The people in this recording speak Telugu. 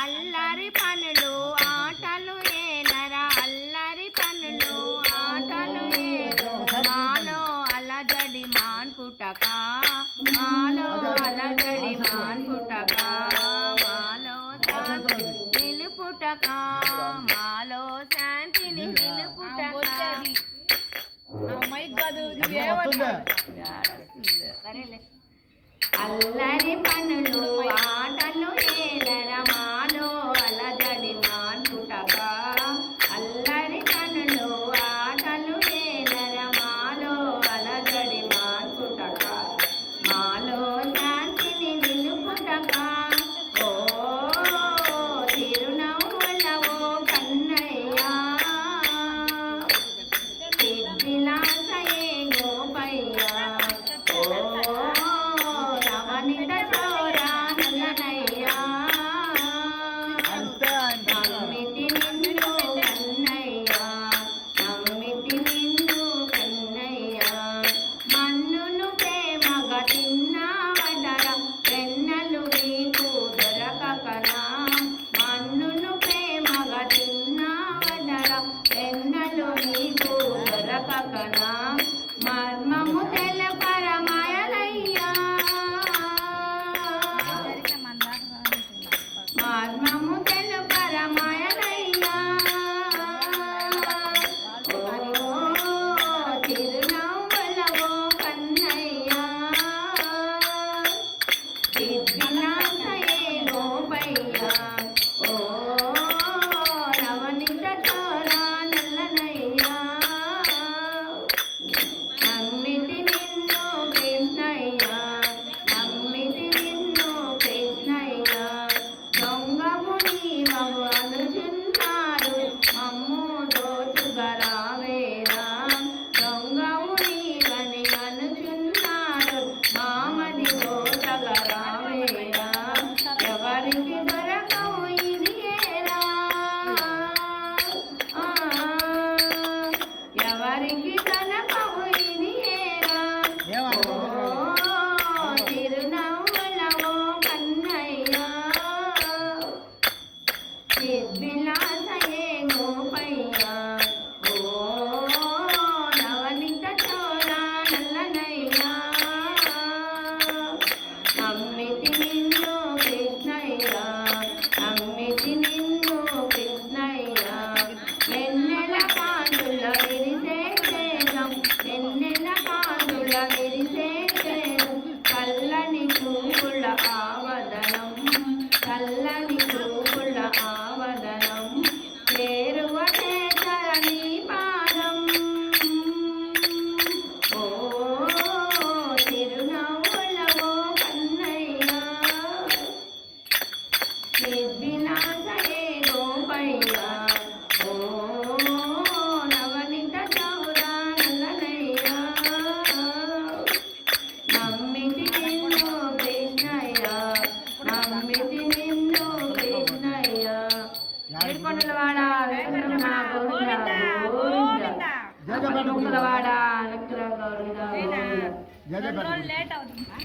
అల్లరి పనులు ఆటలు ఏనరా అల్లరి పనులు ఆటలు మాలో అలజడి మాన్పుటక మాలో అలజడి మాన్పుటక మాలో శాంతి నిలుపుటక మాలో శాంతిని నిలుపుటక సరేలే. అల్లరి పనులు ఆటలు আর ಯಾರಿಗೆ గోవింద లేట్ అవుతుందా